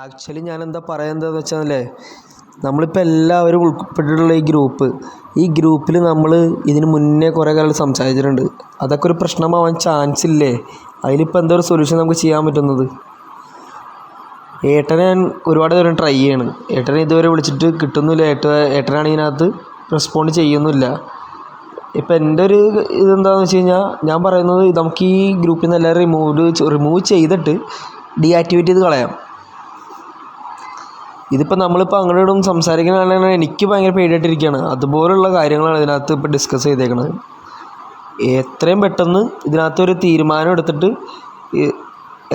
Actually ഞാൻ എന്താ പറയുന്നതെന്ന് വെച്ചാൽ നമ്മളിപ്പോൾ എല്ലാവരും ഉൾപ്പെട്ടിട്ടുള്ള ഈ ഗ്രൂപ്പ് ഈ ഗ്രൂപ്പിൽ നമ്മൾ ഇതിന് മുന്നേ കുറേ കാലം സംസാരിച്ചിട്ടുണ്ട്. അതൊക്കെ ഒരു പ്രശ്നമാവാൻ ചാൻസ് ഇല്ലേ? അതിലിപ്പോൾ എന്താ ഒരു സൊല്യൂഷൻ നമുക്ക് ചെയ്യാൻ പറ്റുന്നത്? ഏട്ടനെ ഞാൻ ഒരുപാട് നേരം ട്രൈ ചെയ്യാണ്. ഏട്ടനെ ഇതുവരെ വിളിച്ചിട്ട് കിട്ടുന്നില്ല. ഏട്ട ഏട്ടനാണ് ഇതിനകത്ത് റെസ്പോണ്ട് ചെയ്യുന്നില്ല. ഇപ്പം എന്റെ ഒരു ഇതെന്താണെന്ന് വെച്ച് കഴിഞ്ഞാൽ ഞാൻ പറയുന്നത് നമുക്ക് ഈ ഗ്രൂപ്പിൽ നിന്ന് എല്ലാവരും റിമൂവ് റിമൂവ് ചെയ്തിട്ട് ഡീആക്ടിവേറ്റ് ചെയ്ത് കളയാം. ഇതിപ്പോൾ നമ്മളിപ്പോൾ അങ്ങോട്ടും സംസാരിക്കുന്നതാണ് എനിക്ക് ഭയങ്കര പേടിയായിട്ടിരിക്കുകയാണ്. അതുപോലുള്ള കാര്യങ്ങളാണ് ഇതിനകത്ത് ഇപ്പോൾ ഡിസ്കസ് ചെയ്തേക്കുന്നത് എത്രയും പെട്ടെന്ന് ഇതിനകത്ത് ഒരു തീരുമാനം എടുത്തിട്ട്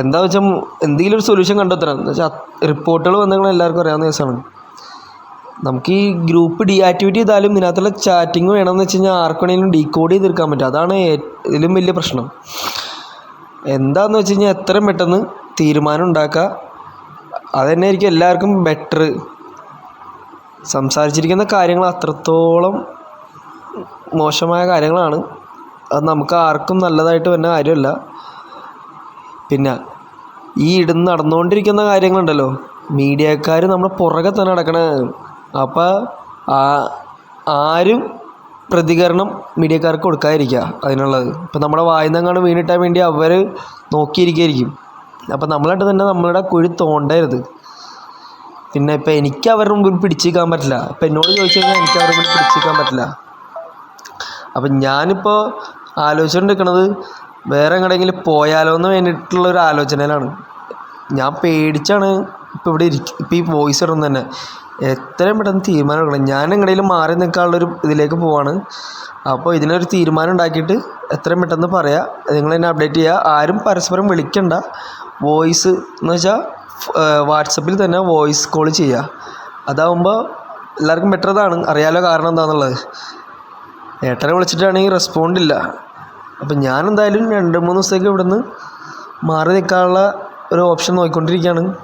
എന്താ വെച്ചാൽ എന്തെങ്കിലും ഒരു സൊല്യൂഷൻ കണ്ടെത്തണം. എന്ന് വെച്ചാൽ റിപ്പോർട്ടുകൾ വന്നെങ്കിൽ എല്ലാവർക്കും അറിയാവുന്ന കേസാണ്. നമുക്ക് ഈ ഗ്രൂപ്പ് ഡീആക്ടിവേറ്റ് ചെയ്താലും ഇതിനകത്തുള്ള ചാറ്റിംഗ് വേണമെന്ന് വെച്ച് കഴിഞ്ഞാൽ ആർക്കാണെങ്കിലും ഡീകോഡ് ചെയ്ത് തീർക്കാൻ പറ്റും. അതാണ് ഇതിലും വലിയ പ്രശ്നം. എന്താണെന്ന് വെച്ച് കഴിഞ്ഞാൽ എത്രയും പെട്ടെന്ന് തീരുമാനം ഉണ്ടാക്കുക. അത് തന്നെ ആയിരിക്കും എല്ലാവർക്കും ബെറ്റർ സംസാരിച്ചിരിക്കുന്ന കാര്യങ്ങൾ അത്രത്തോളം മോശമായ കാര്യങ്ങളാണ്. അത് നമുക്ക് ആർക്കും നല്ലതായിട്ട് വരുന്ന കാര്യമല്ല. പിന്നെ ഈ ഇടുന്ന് നടന്നുകൊണ്ടിരിക്കുന്ന കാര്യങ്ങളുണ്ടല്ലോ. മീഡിയക്കാർ നമ്മുടെ പുറകെ തന്നെ നടക്കണ. അപ്പോൾ ആ ആരും പ്രതികരണം മീഡിയക്കാർക്ക് കൊടുക്കാതിരിക്കുക അതിനുള്ളത്. ഇപ്പം നമ്മുടെ വായുന്നങ്ങാണ്ട് വീണിട്ടാൻ വേണ്ടി അവർ നോക്കിയിരിക്കുകയായിരിക്കും. അപ്പം നമ്മളായിട്ട് തന്നെ നമ്മളുടെ കുഴി തോണ്ടരുത്. പിന്നെ ഇപ്പം എനിക്ക് അവരുടെ മുമ്പിൽ പിടിച്ചിരിക്കാൻ പറ്റില്ല. ഇപ്പം എന്നോട് ചോദിച്ചു കഴിഞ്ഞാൽ എനിക്ക് അവരുടെ മുമ്പിൽ പിടിച്ചിരിക്കാൻ പറ്റില്ല. അപ്പം ഞാനിപ്പോൾ ആലോചിച്ചുകൊണ്ടിരിക്കണത് വേറെ എങ്ങടെങ്കിലും പോയാലോ എന്ന് വേണ്ടിയിട്ടുള്ള ഒരു ആലോചനയിലാണ്. ഞാൻ പേടിച്ചാണ് ഇപ്പോൾ ഇവിടെ ഇരിക്ക ഇപ്പോൾ ഈ വോയിസ് ഇടുന്നത് തന്നെ. എത്രയും പെട്ടെന്ന് തീരുമാനം എടുക്കണം. ഞാൻ എങ്ങടെയെങ്കിലും മാറി നിൽക്കാനുള്ളൊരു ഇതിലേക്ക് പോവാണ്. അപ്പോൾ ഇതിനൊരു തീരുമാനം ഉണ്ടാക്കിയിട്ട് എത്രയും പെട്ടെന്ന് പറയാം. നിങ്ങൾ എന്നെ അപ്ഡേറ്റ് ചെയ്യുക ആരും പരസ്പരം വിളിക്കണ്ട. വോയിസ് എന്ന് വെച്ചാൽ വാട്സപ്പിൽ തന്നെ വോയിസ് കോൾ ചെയ്യുക അതാവുമ്പോൾ എല്ലാവർക്കും ബെറ്റർ അതാണ് അറിയാലോ കാരണം എന്താണെന്നുള്ളത് ഏട്ടനെ വിളിച്ചിട്ടാണെങ്കിൽ റെസ്പോണ്ട് ഇല്ല. അപ്പം ഞാൻ എന്തായാലും രണ്ട് മൂന്ന് ദിവസത്തേക്ക് ഇവിടുന്ന് മാറി നിൽക്കാനുള്ള ഒരു ഓപ്ഷൻ നോക്കിക്കൊണ്ടിരിക്കുകയാണ്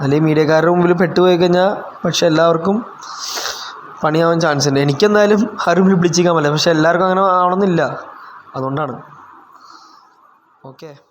അല്ലെങ്കിൽ മീഡിയക്കാരുടെ മുമ്പിൽ പെട്ടുപോയി കഴിഞ്ഞാൽ പക്ഷെ എല്ലാവർക്കും പണിയാവാൻ ചാൻസ് ഉണ്ട്. എനിക്കെന്തായാലും ആരും വിളിച്ചിരിക്കാൻ പറ്റില്ല. പക്ഷെ എല്ലാവർക്കും അങ്ങനെ ആവണമെന്നില്ല. അതുകൊണ്ടാണ്. ഓക്കെ.